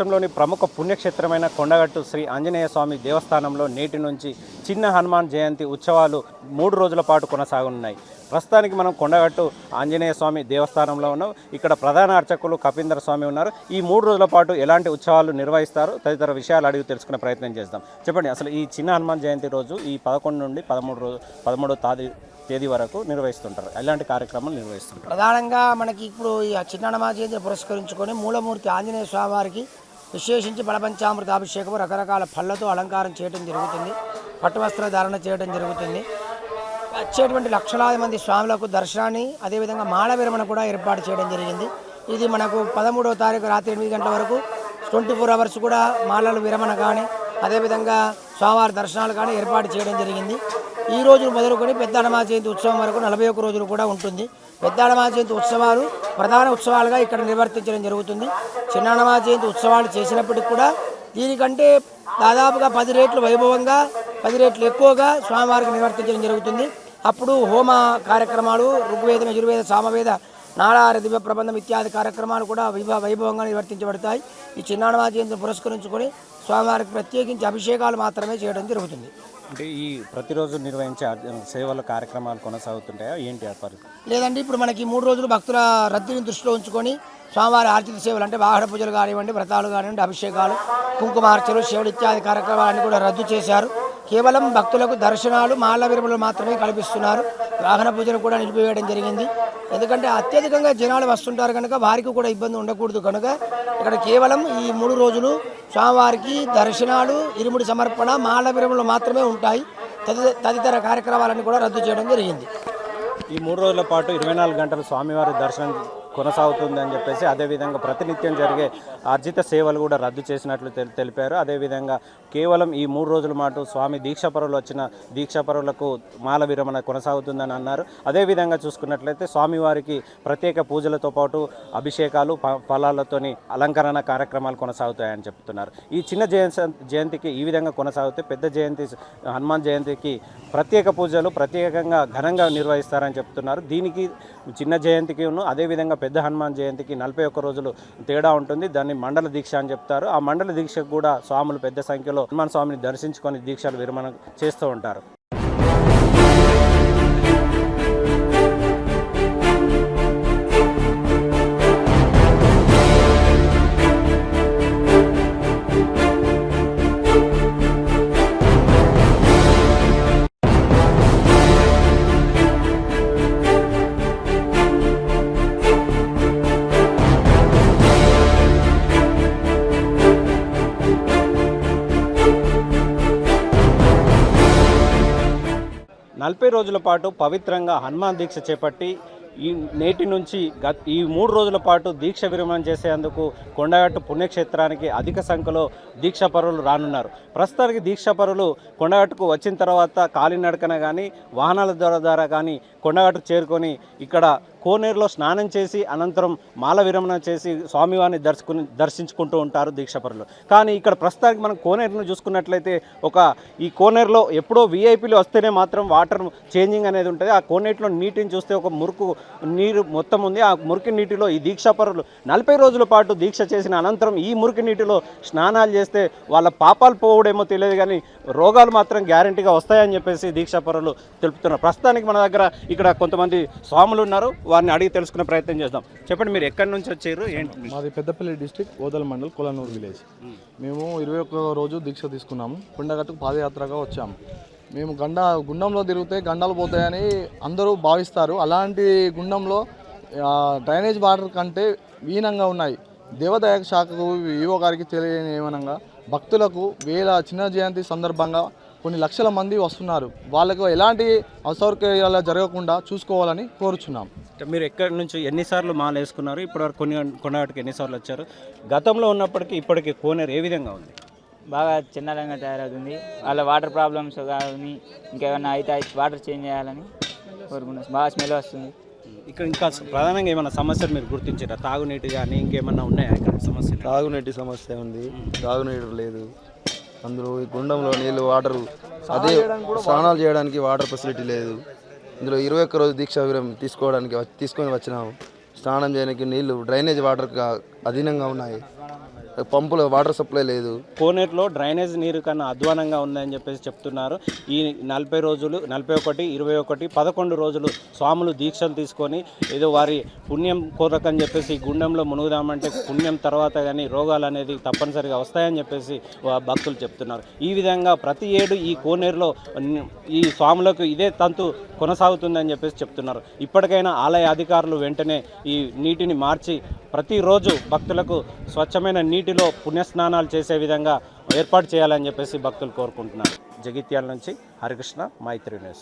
రాష్ట్రంలోని ప్రముఖ పుణ్యక్షేత్రమైన కొండగట్టు శ్రీ ఆంజనేయ స్వామి దేవస్థానంలో నేటి నుంచి చిన్న హనుమాన్ జయంతి ఉత్సవాలు మూడు రోజుల పాటు కొనసాగనున్నాయి. ప్రస్తుతానికి మనం కొండగట్టు ఆంజనేయ స్వామి దేవస్థానంలో ఉన్నాం. ఇక్కడ ప్రధాన అర్చకులు కపీందర స్వామి ఉన్నారు. ఈ మూడు రోజుల పాటు ఎలాంటి ఉత్సవాలు నిర్వహిస్తారు? తదితర విషయాలు అడిగి తెలుసుకునే ప్రయత్నం చేద్దాం. చెప్పండి అసలు ఈ చిన్న హనుమాన్ జయంతి రోజు ఈ పదకొండు నుండి పదమూడు రోజు పదమూడో తేదీ తేదీ వరకు నిర్వహిస్తుంటారు. ఎలాంటి కార్యక్రమాలు నిర్వహిస్తుంటారు? ప్రధానంగా మనకి ఇప్పుడు ఈ చిన్ననమా జయంతి పురస్కరించుకొని మూలమూర్తి ఆంజనేయ స్వామి వారికి విశేషించి బలపంచామృత అభిషేకము రకరకాల పళ్ళతో అలంకారం చేయడం జరుగుతుంది. పట్టువస్త్ర ధారణ చేయడం జరుగుతుంది. వచ్చేటువంటి లక్షలాది మంది స్వాములకు దర్శనాన్ని అదేవిధంగా మాల విరమణ కూడా ఏర్పాటు చేయడం జరిగింది. ఇది మనకు పదమూడవ తారీఖు రాత్రి ఎనిమిది గంటల వరకు ట్వంటీ ఫోర్ అవర్స్ కూడా మాలల విరమణ కానీ అదేవిధంగా స్వామివారి దర్శనాలు కానీ ఏర్పాటు చేయడం జరిగింది. ఈ రోజు మొదలుకొని పెద్ద హనుమాన్ జయంతి ఉత్సవం వరకు నలభై ఒక్క రోజులు కూడా ఉంటుంది. పెద్ద హనుమాన్ జయంతి ఉత్సవాలు ప్రధాన ఉత్సవాలుగా ఇక్కడ నిర్వర్తించడం జరుగుతుంది. చిన్న హనుమాన్ జయంతి ఉత్సవాలు చేసినప్పటికి కూడా దీనికంటే దాదాపుగా పది రేట్లు వైభవంగా పది రేట్లు ఎక్కువగా స్వామివారికి నిర్వర్తించడం జరుగుతుంది. అప్పుడు హోమ కార్యక్రమాలు ఋగ్వేద యజుర్వేద సామవేద నాడార దివ్య ప్రబంధం ఇత్యాది కార్యక్రమాలు కూడా వైభవ వైభవంగా నిర్వర్తించబడతాయి. ఈ చిన్న హనుమాన్ జయంతిని పురస్కరించుకొని స్వామివారికి ప్రత్యేకించి అభిషేకాలు మాత్రమే చేయడం జరుగుతుంది. అంటే ఈ ప్రతిరోజు నిర్వహించే సేవల కార్యక్రమాలు కొనసాగుతుంటాయా? ఏంటి లేదంటే ఇప్పుడు మనకి మూడు రోజులు భక్తుల రద్దీని దృష్టిలో ఉంచుకొని స్వామివారి ఆర్తిక సేవలు అంటే వాహన పూజలు కానివ్వండి వ్రతాలు కానివ్వండి అభిషేకాలు కుంకుమార్చలు శివుడు ఇత్యాది కార్యక్రమాలన్నీ కూడా రద్దు చేశారు. కేవలం భక్తులకు దర్శనాలు మాల విరమలు మాత్రమే కల్పిస్తున్నారు. వాహన పూజలు కూడా నిలిపివేయడం జరిగింది. ఎందుకంటే అత్యధికంగా జనాలు వస్తుంటారు కనుక వారికి కూడా ఇబ్బంది ఉండకూడదు కనుక ఇక్కడ కేవలం ఈ మూడు రోజులు స్వామివారికి దర్శనాలు ఇరుముడి సమర్పణ మాల మాత్రమే ఉంటాయి. తదితర తదితర కూడా రద్దు చేయడం జరిగింది. ఈ మూడు రోజుల పాటు ఇరవై నాలుగు గంటలు స్వామివారి దర్శనం కొనసాగుతుంది అని చెప్పేసి అదేవిధంగా ప్రతినిత్యం జరిగే అర్జిత సేవలు కూడా రద్దు చేసినట్లు తెలిపారు. అదేవిధంగా కేవలం ఈ మూడు రోజుల పాటు స్వామి దీక్షపరులు వచ్చిన దీక్షాపరులకు మాల విరమణ కొనసాగుతుందని అన్నారు. అదేవిధంగా చూసుకున్నట్లయితే స్వామివారికి ప్రత్యేక పూజలతో పాటు అభిషేకాలు ప- ఫలాలతోని అలంకరణ కార్యక్రమాలు కొనసాగుతాయని చెప్తున్నారు. ఈ చిన్న జయంతి జయంతికి ఈ విధంగా కొనసాగితే పెద్ద జయంతి హనుమాన్ జయంతికి ప్రత్యేక పూజలు ప్రత్యేకంగా ఘనంగా నిర్వహిస్తారని చెప్తున్నారు. దీనికి చిన్న జయంతికి అదేవిధంగా పెద్ద హనుమాన్ జయంతికి నలభై ఒక్క రోజులు తేడా ఉంటుంది. దాన్ని మండల దీక్ష అని చెప్తారు. ఆ మండల దీక్షకు కూడా స్వాములు పెద్ద సంఖ్యలో హనుమాన్ స్వామిని దర్శించుకొని దీక్షలు విరమణ చేస్తూ ఉంటారు. నలభై రోజుల పాటు పవిత్రంగా హనుమాన్ దీక్ష చేపట్టి ఈ నేటి నుంచి గత ఈ మూడు రోజుల పాటు దీక్ష విరమణ చేసేందుకు కొండగట్టు పుణ్యక్షేత్రానికి అధిక సంఖ్యలో దీక్షపరులు రానున్నారు. ప్రస్తుతానికి దీక్షపరులు కొండగట్టుకు వచ్చిన తర్వాత కాలినడకన కానీ వాహనాల ద్వారా ద్వారా కానీ కొండగట్టు చేరుకొని ఇక్కడ కోనేరులో స్నానం చేసి అనంతరం మాల విరమణ చేసి స్వామివారిని దర్శకుని దర్శించుకుంటూ ఉంటారు దీక్షపరులు. కానీ ఇక్కడ ప్రస్తుతానికి మనం కోనేరును చూసుకున్నట్లయితే ఒక ఈ కోనేరులో ఎప్పుడో వీఐపీలు వస్తేనే మాత్రం వాటర్ చేంజింగ్ అనేది ఉంటుంది. ఆ కోనేటిలో నీటిని చూస్తే ఒక మురుకు నీరు మొత్తం ఉంది. ఆ మురికి నీటిలో ఈ దీక్షపరులు నలభై రోజుల పాటు దీక్ష చేసిన అనంతరం ఈ మురికి నీటిలో స్నానాలు చేస్తే వాళ్ళ పాపాలు పోవడేమో తెలియదు కానీ రోగాలు మాత్రం గ్యారంటీగా వస్తాయని చెప్పేసి దీక్షపరులు తెలుపుతున్నారు. ప్రస్తుతానికి మన దగ్గర ఇక్కడ కొంతమంది స్వాములు ఉన్నారు. వారిని అడిగి తెలుసుకునే ప్రయత్నం చేద్దాం. చెప్పండి మీరు ఎక్కడి నుంచి వచ్చారు? ఏంటి? మాది పెద్దపల్లి డిస్టిక్ ఓదల్ మండల్ కొలనూరు విలేజ్. మేము. ఇరవై ఒక్క రోజు దీక్ష తీసుకున్నాము. కొండగట్టుకు పాదయాత్రగా వచ్చాము. మేము గండ గుండంలో తిరిగితే గండాలు పోతాయని అందరూ భావిస్తారు. అలాంటి గుండంలో డ్రైనేజ్ వాటర్ కంటే వీనంగా ఉన్నాయి. దేవాదాయ శాఖకు ఈవో గారికి తెలియని ఏమనగా భక్తులకు వేల చిన్న జయంతి సందర్భంగా కొన్ని లక్షల మంది వస్తున్నారు. వాళ్ళకు ఎలాంటి అసౌకర్యాలు జరగకుండా చూసుకోవాలని కోరుచున్నాం. మీరు ఎక్కడి నుంచి ఎన్నిసార్లు మాల వేసుకున్నారు? ఇప్పటివరకు కొన్ని కొండగట్టుకు ఎన్నిసార్లు వచ్చారు? గతంలో ఉన్నప్పటికీ ఇప్పటికి కోనేరు ఏ విధంగా ఉంది? బాగా చిన్నరంగా తయారవుతుంది. వాళ్ళ వాటర్ ప్రాబ్లమ్స్ కానీ ఇంకేమైనా అయితే అయితే వాటర్ చేంజ్ చేయాలని కోరుకుంటున్నాం. బాగా స్మెల్ వస్తుంది. ఇక్కడ ఇంకా ప్రధానంగా ఏమైనా సమస్యలు మీరు గుర్తించారా? తాగునీటి కానీ ఇంకేమన్నా ఉన్నాయా ఇక్కడ సమస్యలు? తాగునీటి సమస్య ఉంది. తాగునీరు లేదు. అందులో ఈ గుండంలో నీళ్ళు వాటర్ అదే స్నానాలు చేయడానికి వాటర్ ఫెసిలిటీ లేదు. ఇందులో ఇరవై ఒక్క రోజు దీక్ష తీసుకోవడానికి వచ్చి- తీసుకొని వచ్చినాము. స్నానం చేయడానికి నీళ్ళు డ్రైనేజ్ వాటర్ అధీనంగా ఉన్నాయి. పంపులు వాటర్ సప్లై లేదు. కోనేరులో డ్రైనేజ్ నీరు కన్నా అధ్వానంగా ఉందని చెప్పేసి చెప్తున్నారు. ఈ నలభై రోజులు నలభై ఒకటి ఇరవై ఒకటి పదకొండు రోజులు స్వాములు దీక్షలు తీసుకొని ఏదో వారి పుణ్యం కోరకని చెప్పేసి గుండెంలో మునుగుదామంటే పుణ్యం తర్వాత కానీ రోగాలు అనేది తప్పనిసరిగా వస్తాయని చెప్పేసి భక్తులు చెప్తున్నారు. ఈ విధంగా ప్రతి ఏడు ఈ కోనేరులో ఈ స్వాములకు ఇదే తంతు కొనసాగుతుందని చెప్పేసి చెప్తున్నారు. ఇప్పటికైనా ఆలయ అధికారులు వెంటనే ఈ నీటిని మార్చి ప్రతిరోజు భక్తులకు స్వచ్ఛమైన నీటిలో పుణ్యస్నానాలు చేసే విధంగా ఏర్పాటు చేయాలని చెప్పేసి భక్తులు కోరుకుంటున్నారు. జగిత్యాల నుంచి హరికృష్ణ మైత్రి న్యూస్.